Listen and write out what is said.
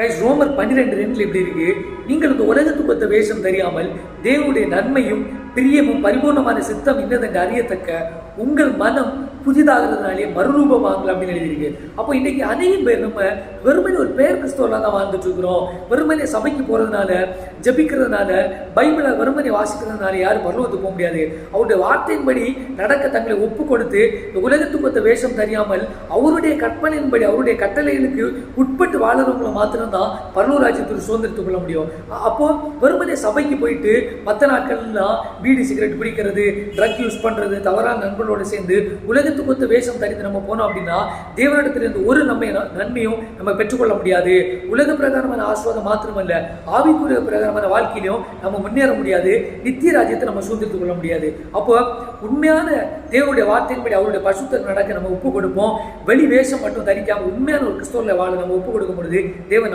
Guys ரோமர் பன்னிரெண்டு ரெண்டில் இப்படி இருக்கு? நீங்கள் இந்த உலகத்துக்கு ஒத்த வேஷம் தெரியாமல் தேவனுடைய நன்மையும் பிரியமும் பரிபூர்ணமான சித்தம் இன்னதென்று அறியத்தக்க உங்கள் மனம் புதிதாகிறதுனாலே மறுரூபமாகலாம் அப்படின்னு எழுதியிருக்கு. அப்போ இன்னைக்கு அநேக பேர் நம்ம வெறுமனே ஒரு பேர் கிறிஸ்தவர்களாக தான் வாழ்ந்துட்டு இருக்கிறோம். வெறுமனே சபைக்கு போகிறதுனால ஜபிக்கிறதுனால பைபிளை வெறுமனே வாசிக்கிறதுனால யாரும் பரலோகத்துக்கு போக முடியாது. அவருடைய வார்த்தையின்படி நடக்க தங்களை ஒப்பு கொடுத்து உலகத்துக்கு ஒத்த வேஷம் தெரியாமல் அவருடைய கற்பனையின்படி அவருடைய கட்டளைகளுக்கு உட்பட்டு வாழறவங்களை மாத்திரம்தான் பரலூர் ராஜ்யத்தில் சுதந்திரத்துக் கொள்ள முடியும். அப்போ வெறுமனே சபைக்கு போயிட்டு மற்ற நாட்கள்லாம் பீடி சிகரெட் பிடிக்கிறது ட்ரக் யூஸ் பண்ணுறது தவறான நண்பர்களோடு சேர்ந்து உலக உலகத்துக்கு ஒத்த வேஷம் தரித்து நம்ம போனோம் அப்படின்னா தேவனிடத்திலிருந்து ஒரு நன்மை நன்மையும் நம்ம பெற்றுக்கொள்ள முடியாது. உலக பிரகாரமான ஆஸ்வாதம் மாத்திரமல்ல ஆவிக்குரிய பிரகாரமான வாழ்க்கையிலும் நம்ம முன்னேற முடியாது. நித்திய ராஜ்யத்தை நம்ம சுதந்திரத்துக் கொள்ள முடியாது. அப்போ உண்மையான தேவனுடைய வார்த்தையின்படி அவருடைய பசுத்தர் நடக்க நம்ம ஒப்பு கொடுப்போம். வெளி வேஷம் மட்டும் தரிக்காம உண்மையான ஒரு கிறிஸ்தவர்களை வாழ நம்ம ஒப்பு கொடுக்கும் பொழுது தேவன்